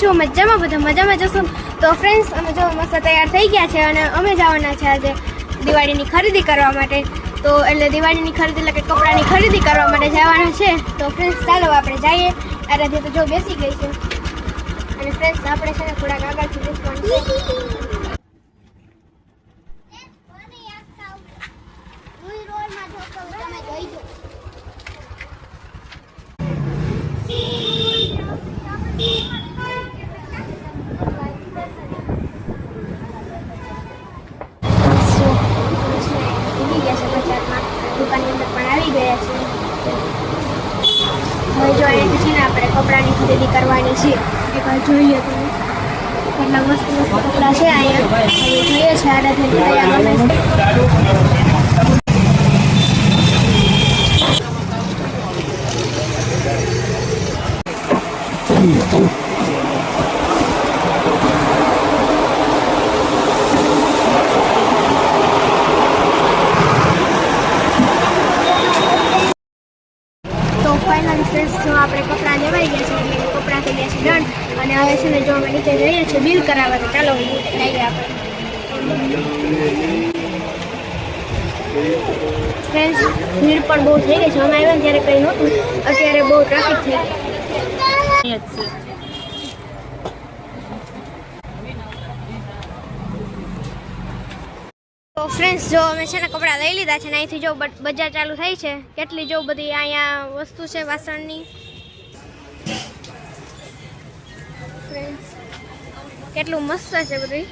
છો. મજામાં બધા, મજામાં જશો. તો ફ્રેન્ડ્સ અમે જો મસ્ત તૈયાર થઈ ગયા છે અને અમે જવાના છે આજે દિવાળીની ખરીદી કરવા માટે. તો એટલે દિવાળીની ખરીદી એટલે કે કપડાની ખરીદી કરવા માટે જવાના છે. તો ફ્રેન્ડ્સ ચાલો આપણે જઈએ. આરાધ્ય તો જો બેસી ગઈ છે. અને ફ્રેન્ડ્સ આપણે છે ને થોડાક આગળથી બેસવાનું છે ઉગી ગયા છે બજારમાં દુકાનની અંદર પણ આવી ગયા છે હવે જો અહીંયાથી છે ને આપણે કપડાની ખરીદી કરવાની છે. એકવાર જોઈએ તો કેટલા મસ્ત મસ્ત કપડાં છે અહીંયા. જોઈએ છે આરાધ્ય કયા ગમે છે તો ફાઇનલ ફ્રેન્ડ્સ જો આપણે કપડાં લેવાઈ ગયા છે, એટલે કપડાં થઈ ગયા છે ડન અને હવે છે ને જો અમે નીચે જઈએ છીએ બિલ કરાવવા તો ચાલો જઈએ આપણે. ફ્રેન્ડ્સ ભીડ પણ બહુ થઈ ગઈ છે. અમે આવ્યા ત્યારે કંઈ નહોતું. અત્યારે બહુ ટ્રાફિક થઈ ગઈ. તો ફ્રેન્ડ્સ જો અમે છે ને કપડાં લઈ લીધા છે ને અહીંથી જો બજાર ચાલુ થઈ છે, કેટલી જો બધી અહીંયા વસ્તુ છે વાસણની. ફ્રેન્ડ્સ કેટલું મસ્ત છે બધી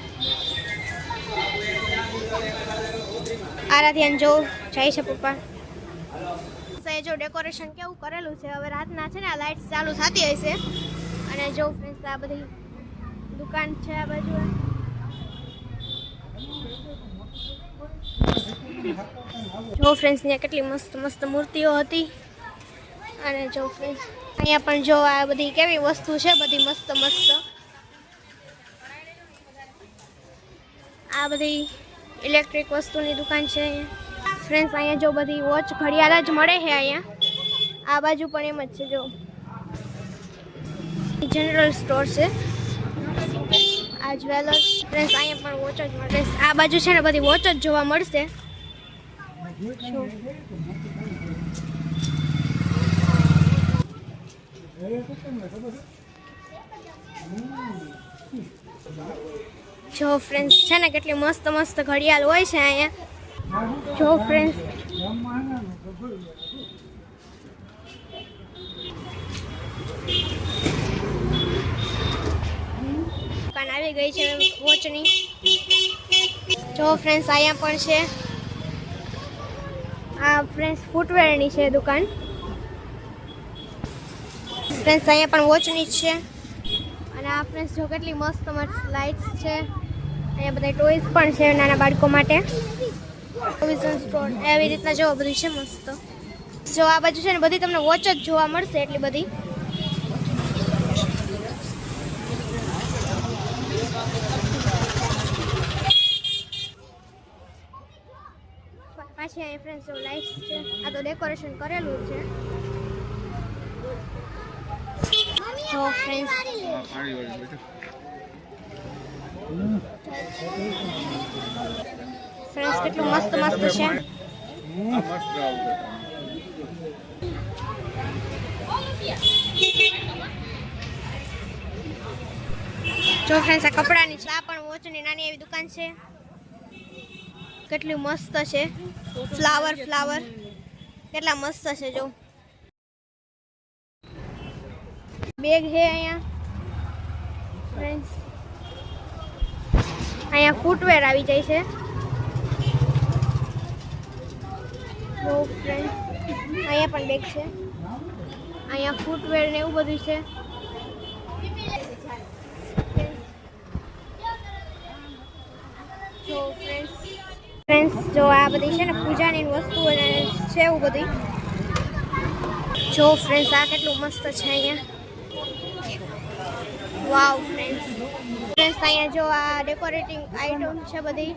આરાધ્યાન જો, જાય છે પપ્પા. એ જો ડેકોરેશન કેવું કરેલું છે? હવે રાતના છે ને આ લાઇટ્સ ચાલુ થતી હશે અને જો ફ્રેન્ડ્સ આ બધી દુકાન છે આ બાજુ આ. જો ફ્રેન્ડ્સ ત્યાં કેટલી મસ્ત મસ્ત મૂર્તિઓ હતી. અને જો ફ્રેન્ડ્સ અહીંયા પણ જો આ બધી કેવી વસ્તુ છે, બધી મસ્ત મસ્ત. આ બધી ઇલેક્ટ્રિક વસ્તુની દુકાન છે અહીંયા. ફ્રેન્ડ્સ અહીંયા જો બધી વોચ ઘડિયાળ જ મળે છે અહીંયા. આ બાજુ પણ એમ જ છે, જો. જનરલ સ્ટોર છે. આ જ્વેલર્સ ડ્રેસ અહીંયા પણ આ બાજુ છે ને બધી વોચ જ જોવા મળશે. જો ફ્રેન્ડ્સ છે ને કેટલી મસ્ત મસ્ત ઘડિયાળ હોય છે અહીંયા. જો ફ્રેન્ડ્સ દુકાન આવી ગઈ છે વોચની. જો ફ્રેન્ડ્સ અહીંયા પણ છે. આ ફ્રેન્ડ્સ ફૂટવેરની છે દુકાન. ફ્રેન્ડ્સ અહીંયા પણ વોચની જ છે. અને આ ફ્રેન્ડ્સ જો કેટલી મસ્ત મસ્ત લાઇટ્સ છે. અહીંયા બધા ટોયસ પણ છે નાના બાળકો માટે. પ્રોવિઝન એવી રીતના જો બધી છે મસ્ત. જો આ બાજુ છે ને, બધી તમને વોચ જ જોવા મળશે એટલી બધી. પાછી ફ્રેન્ડ્સ લાઇટ્સ છે. આ તો ડેકોરેશન કરેલું છે. ફ્રેન્ડ્સ કેટલું મસ્ત મસ્ત છે. જો કપડાની છે આ પણ વોચની નાની એવી દુકાન છે. કેટલી મસ્ત છે. ફ્લાવર ફ્લાવર કેટલા મસ્ત છે જો. બેગ છે અહીંયા. ફ્રેન્ડ્સ અહીંયા ફૂટવેર આવી જાય છે. ફ્રેન્ડ્સ અહીંયા પણ બેગ છે. અહીંયા ફૂટવેર ને એવું બધું છે જો ફ્રેન્ડ્સ ફ્રેન્ડ્સ જો આ બધી છે ને પૂજાની વસ્તુઓ છે એવું બધી. જો ફ્રેન્ડ્સ આ કેટલું મસ્ત છે અહીંયા. વાવ ફ્રેન્ડ્સ ફ્રેન્ડ્સ અહીંયા જો આ ડેકોરેટિંગ આઈટમ છે બધી.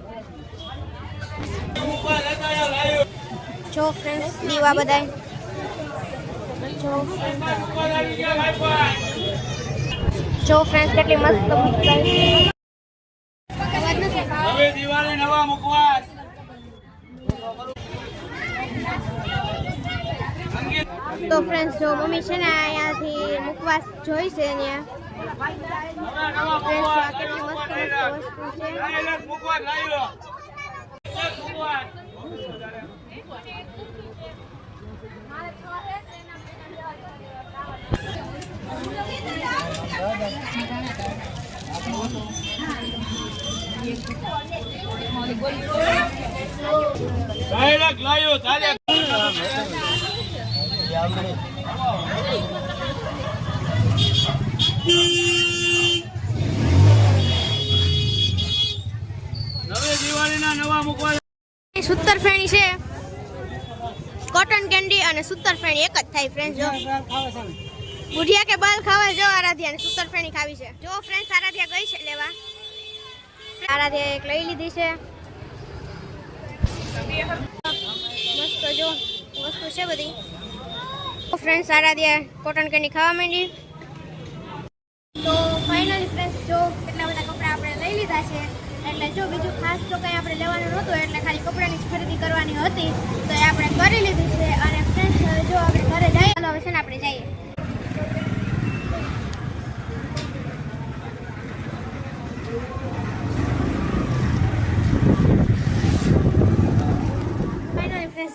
જો ફ્રેન્ડ્સ દીવા બધા જો ફ્રેન્ડ્સ કેટલી મસ્ત હવે દિવાળી નવા મુખવાસ તો ફ્રેન્ડ્સ જો મમ્મી છે ને અહીંયાથી મુખવાસ જોઈ છે મુખવાસ નવે દિવાળીના નવા મુખવાસ સૂતર ફેણી છે. કોટન કેન્ડી અને સુતર ફેણી એક જ થાય ફ્રેન્ડ જો. બુઢિયા કે બાલ ખાવા જો આરાધ્યા અને સૂતર ફેણી ખાવી છે. જો ફ્રેન્ડ આરાધ્યા ગઈ છે લેવા. આરાધ્યા એક લઈ લીધી છે. મસ્ત જો, વસ્તુ છે બધી. ફ્રેન્ડ આરાધ્યા કોટન કેન્ડી ખાવા માંડી. તો ફાઇનલી ફ્રેન્ડ્સ જો કેટલા બધા કપડાં આપણે લઈ લીધા છે, એટલે જો બીજું ખાસ તો કંઈ આપણે લેવાનું નહોતું, એટલે ખાલી કપડાની જ ખરીદી કરવાની હતી, તો એ આપણે કરી લીધી છે. અને ફ્રેન્ડ્સ જો આપણે ઘરે જઈએ, ચાલો હવે છે ને આપણે જઈએ.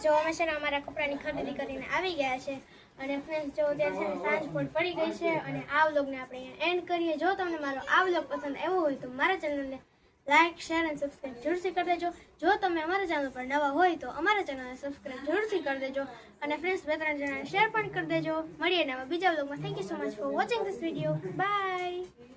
ફ્રેન્ડ્સ જો અમે છે ને અમારા કપડાની ખરીદી કરીને આવી ગયા છે. અને ફ્રેન્ડ્સ જો અત્યારે છે ને સાંજ પણ પડી ગઈ છે અને આ વ્લોગને આપણે અહીંયા એન્ડ કરીએ. જો તમને મારો આ વ્લોગ પસંદ આવ્યો હોય તો મારા ચેનલને લાઇક શેર અને સબસ્ક્રાઇબ જરૂરથી કરી દેજો. જો તમે અમારા ચેનલ પર નવા હોય તો અમારા ચેનલને સબસ્ક્રાઈબ જરૂરથી કરી દેજો. અને ફ્રેન્ડ્સ બે ત્રણ જણાને શેર પણ કરી દેજો. મળીએ નવા બીજા વ્લોગમાં. Thank you so much for watching this video bye